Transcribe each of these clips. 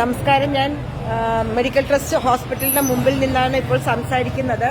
നമസ്കാരം. ഞാൻ medical trust ഹോസ്പിറ്റലിന്റെ മുമ്പിൽ നിന്നാണ് ഇപ്പോൾ സംസാരിക്കുന്നത്.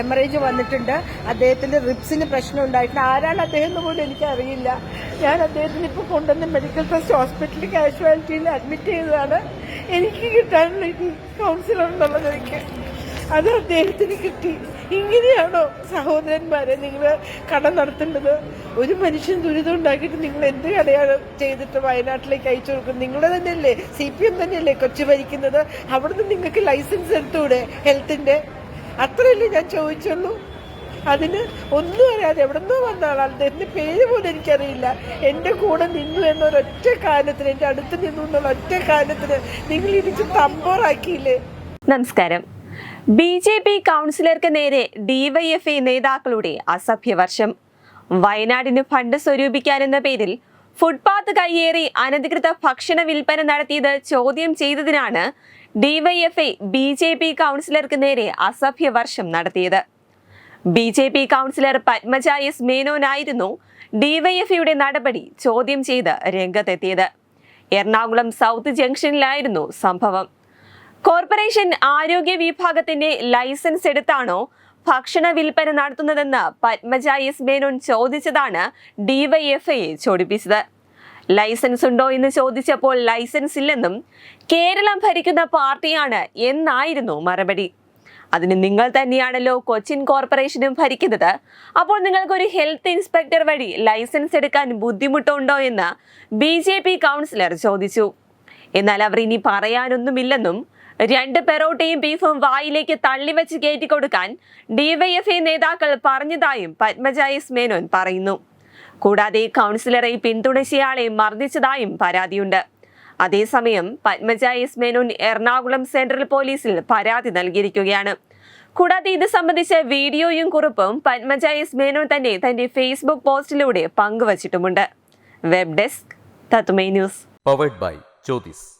ഹെമറേജ് വന്നിട്ടുണ്ട്. അദ്ദേഹത്തിന്റെ റിപ്സിന് പ്രശ്നം ഉണ്ടായിട്ടുണ്ട്. ആരാണ് അദ്ദേഹം എന്ന് പോലും എനിക്കറിയില്ല. ഞാൻ അദ്ദേഹത്തിന് ഇപ്പോൾ കൊണ്ടുവന്ന് മെഡിക്കൽ ട്രസ്റ്റ് ഹോസ്പിറ്റലിൽ കാഷ്വാലിറ്റിയിൽ അഡ്മിറ്റ് ചെയ്തതാണ്. എനിക്ക് കിട്ടാനുള്ള കൗൺസിലർ എന്നുള്ളത് എനിക്ക് അത് അദ്ദേഹത്തിന് കിട്ടി. ഇങ്ങനെയാണോ സഹോദരന്മാരെ നിങ്ങൾ കട നടത്തേണ്ടത്? ഒരു മനുഷ്യൻ ദുരിതം ഉണ്ടാക്കിയിട്ട് നിങ്ങൾ എന്ത് കടയാണ് ചെയ്തിട്ട് വയനാട്ടിലേക്ക് അയച്ചു കൊടുക്കുന്നത്? നിങ്ങളെ തന്നെയല്ലേ സി പി എം തന്നെയല്ലേ കൊച്ചു ഭരിക്കുന്നത്? അവിടുന്ന് നിങ്ങൾക്ക് ലൈസൻസ് എടുത്തൂടെ ഹെൽത്തിന്റെ അത്രയല്ലേ ഞാൻ ചോദിച്ചുള്ളൂ. അതിന് ഒന്നും അറിയാതെ എവിടെന്നോ വന്ന ആളാണ്. അദ്ദേഹത്തിന്റെ പേര് പോലും എനിക്കറിയില്ല. എന്റെ കൂടെ നിന്നു എന്നൊരൊറ്റ കാരണത്തിന് എന്റെ അടുത്ത് നിന്നു എന്നുള്ള ഒറ്റ കാരണത്തിന് നിങ്ങൾ ഇടിച്ച് തമ്പോറാക്കിയില്ലേ നമസ്കാരം. ബി ജെ പി കൗൺസിലർക്ക് നേരെ ഡിവൈഎഫ്ഐ നേതാക്കളുടെ അസഭ്യവർഷം. വയനാടിന് ഫണ്ട് സ്വരൂപിക്കാനെന്ന പേരിൽ ഫുട്പാത്ത് കയ്യേറി അനധികൃത ഭക്ഷണ വിൽപ്പന നടത്തിയത് ചോദ്യം ചെയ്തതിനാണ് ഡിവൈഎഫ്ഐ ബി ജെ പി കൗൺസിലർക്ക് നേരെ അസഭ്യവർഷം നടത്തിയത്. B J P councillor Padmaja S മേനോനായിരുന്നു ഡിവൈഎഫ്ഐയുടെ നടപടി ചോദ്യം ചെയ്ത് രംഗത്തെത്തിയത്. എറണാകുളം സൗത്ത് ജംഗ്ഷനിലായിരുന്നു സംഭവം. കോർപ്പറേഷൻ ആരോഗ്യ വിഭാഗത്തിന്റെ ലൈസൻസ് എടുത്താണോ ഭക്ഷണ വിൽപ്പന നടത്തുന്നതെന്ന് പത്മജ എസ് മേനോൻ ചോദിച്ചതാണ് ഡിവൈഎഫ്ഐയെ ചോടിപ്പിച്ചത് ലൈസൻസ് ഉണ്ടോ എന്ന് ചോദിച്ചപ്പോൾ ലൈസൻസ് ഇല്ലെന്നും കേരളം ഭരിക്കുന്ന പാർട്ടിയാണ് എന്നായിരുന്നു മറുപടി. അതിന് നിങ്ങൾ തന്നെയാണല്ലോ കൊച്ചിൻ കോർപ്പറേഷനും ഭരിക്കുന്നത്. അപ്പോൾ നിങ്ങൾക്കൊരു ഹെൽത്ത് ഇൻസ്പെക്ടർ വഴി ലൈസൻസ് എടുക്കാൻ ബുദ്ധിമുട്ടുണ്ടോ എന്ന് ബി ജെ പി കൗൺസിലർ ചോദിച്ചു. എന്നാൽ അവർ ഇനി പറയാനൊന്നുമില്ലെന്നും രണ്ട് പെറോട്ടയും ബീഫും വായിലേക്ക് തള്ളിവെച്ച് കയറ്റിക്കൊടുക്കാൻ ഡിവൈഎഫ്ഐ നേതാക്കൾ പറഞ്ഞതായും പത്മജ മേനോൻ പറയുന്നു. കൂടാതെ കൗൺസിലറെ പിന്തുണച്ചയാളെ മർദ്ദിച്ചതായും പരാതിയുണ്ട്. അതേസമയം പത്മജ മേനോൻ എറണാകുളം സെൻട്രൽ പോലീസിൽ പരാതി നൽകിയിരിക്കുകയാണ്. കൂടാതെ ഇത് സംബന്ധിച്ച വീഡിയോയും കുറിപ്പും പത്മജ മേനോൻ തന്നെ തന്റെ ഫേസ്ബുക്ക് പോസ്റ്റിലൂടെ പങ്കുവച്ചിട്ടുമുണ്ട്. വെബ് ഡെസ്ക് തത്തുമൈ news.